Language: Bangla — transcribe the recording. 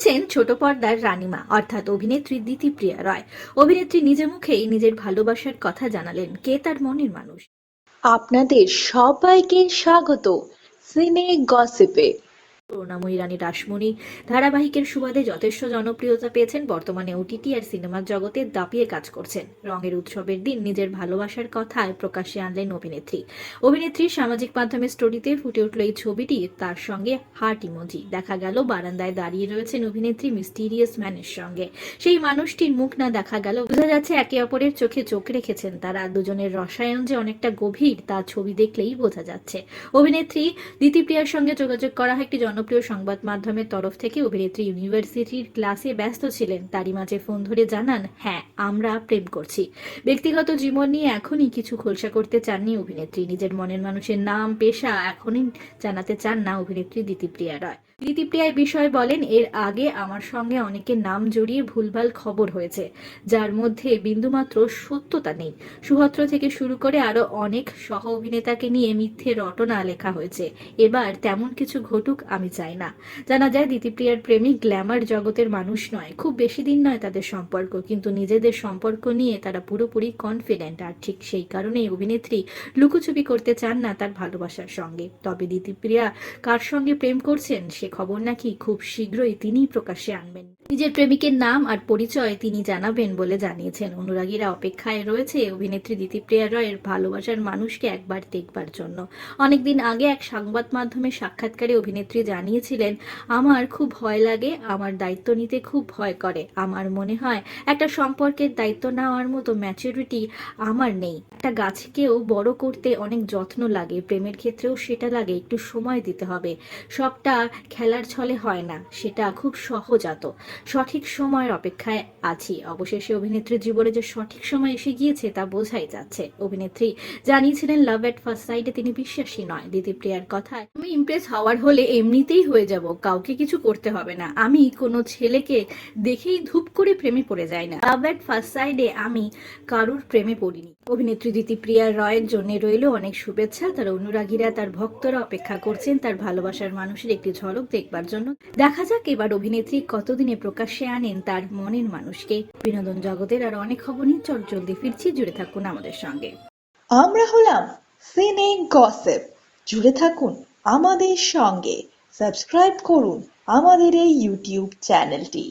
বলছেন ছোট পর্দার রানীমা, অর্থাৎ অভিনেত্রী দিতিপ্রিয়া রয়। অভিনেত্রী নিজের মুখেই নিজের ভালোবাসার কথা জানালেন কে তার মনের মানুষ। আপনাদের সবাইকে স্বাগত। সিনে গসিপে। করুণাময়ী রানী রাসমণি ধারাবাহিকের সুবাদে যথেষ্ট জনপ্রিয়তা পেয়েছেন বর্তমানে ওটিটি আর সিনেমার জগতে দাপিয়ে কাজ করছেন। রঙের উৎসবের দিন নিজের ভালোবাসার কথায় প্রকাশ্যে আনলেন অভিনেত্রী। অভিনেত্রীর সামাজিক মাধ্যমে স্টোরিতে ফুটে উঠল এই ছবিটি, তার সঙ্গে হার্ট ইমোজি। দেখা গেল, বারান্দায় দাঁড়িয়ে রয়েছেন অভিনেত্রী মিস্টিরিয়াস ম্যানের সঙ্গে। সেই মানুষটির মুখ না দেখা গেল, বোঝা যাচ্ছে একে অপরের চোখে চোখ রেখেছেন তারা। দুজনের রসায়ন যে অনেকটা গভীর, তা ছবি দেখলেই বোঝা যাচ্ছে। অভিনেত্রী দিতিপ্রিয়ার সঙ্গে যোগাযোগ করা হয় একটি জনপ্রিয় সংবাদ মাধ্যমের তরফ থেকে অভিনেত্রী ইউনিভার্সিটির ক্লাসে ব্যস্ত ছিলেন। তারই মাঝে ফোন ধরে জানান হ্যাঁ আমরা প্রেম করছি। ব্যক্তিগত জীবন নিয়ে এখনই কিছু খোলসা করতে চাননি অভিনেত্রী। নিজের মনের মানুষের নাম, পেশা এখনই জানাতে চান না অভিনেত্রী দিতিপ্রিয়া রয়। দিতিপ্রিয়া এই বিষয়ে বলেন, এর আগে আমার সঙ্গে অনেকের নাম জড়িয়ে ভুলভাল খবর হয়েছে, যার মধ্যে বিন্দুমাত্র সত্যতা নেই। সুহত্র থেকে শুরু করে আরও অনেক সহ অভিনেতাকে নিয়ে মিথ্যে রটনা লেখা হয়েছে। এবার তেমন কিছু ঘটুক, আমি চাই না। জানা যায় দিতিপ্রিয়ার প্রেমিক গ্ল্যামার জগতের মানুষ নয়। খুব বেশি দিন নয় তাদের সম্পর্ক, কিন্তু নিজেদের সম্পর্ক নিয়ে তারা পুরোপুরি কনফিডেন্ট আর ঠিক সেই কারণেই অভিনেত্রী লুকোচুপি করতে চান না তার ভালোবাসার সঙ্গে। তবে দিতিপ্রিয়া কার সঙ্গে প্রেম করছেন, সে খবর নাকি খুব শীঘ্রই তিনিই প্রকাশ্যে আনবেন। নিজের প্রেমিকের নাম আর পরিচয় তিনি জানাবেন বলে জানিয়েছেন। অনুরাগীরা অপেক্ষায় রয়েছে অভিনেত্রী দিতিপ্রিয়া রয়ের ভালোবাসার মানুষকে একবার দেখবার জন্য। অনেকদিন আগে এক সংবাদ মাধ্যমে সাক্ষাৎকারে অভিনেত্রী জানিয়েছিলেন, আমার খুব ভয় লাগে, আমার দায়িত্ব নিতে খুব ভয় করে। আমার মনে হয় একটা সম্পর্কের দায়িত্ব নেওয়ার মতো ম্যাচুরিটি আমার নেই। একটা গাছকেও বড় করতে অনেক যত্ন লাগে, প্রেমের ক্ষেত্রেও সেটা লাগে, একটু সময় দিতে হবে। সবটা খেলার ছলে হয় না, সেটা খুব সহজাত। সঠিক সময়ের অপেক্ষায় আছি। অবশেষে অভিনেত্রীর জীবনে যে সঠিক সময় এসে গিয়েছে তা বোঝাই যাচ্ছে। অভিনেত্রী জানিয়েছিলেন লাভ এট ফার্স্ট সাইডে তিনি বিশ্বাসী নয়। দিতিপ্রিয়ার কথায়, আমি ইমপ্রেস হওয়ার হলে এমনিতেই হয়ে যাব, কাউকে কিছু করতে হবে না। আমি কোনো ছেলেকে দেখেই ধূপ করে প্রেমে পড়ে যাই না। লাভ এট ফার্স্ট সাইডে আমি কারুর প্রেমে পড়িনি। অভিনেত্রী দিতিপ্রিয়া রয়ের জন্য রইল অনেক শুভেচ্ছা। তার অনুরাগীরা, তার ভক্তরা অপেক্ষা করছেন। তার ভালোবাসার মানুষের একটি ঝলক দেখবার জন্য। দেখা যাক এবার অভিনেত্রী কতদিনে প্রকাশ্যে আনেন তার মনের মানুষকে। বিনোদন জগতের আর অনেক খবর নিয়ে চট জলদি ফিরছি, জুড়ে থাকুন আমাদের সঙ্গে। আমরা হলাম সিনে গসেপ জুড়ে থাকুন আমাদের সঙ্গে। সাবস্ক্রাইব করুন আমাদের এই ইউটিউব চ্যানেলটি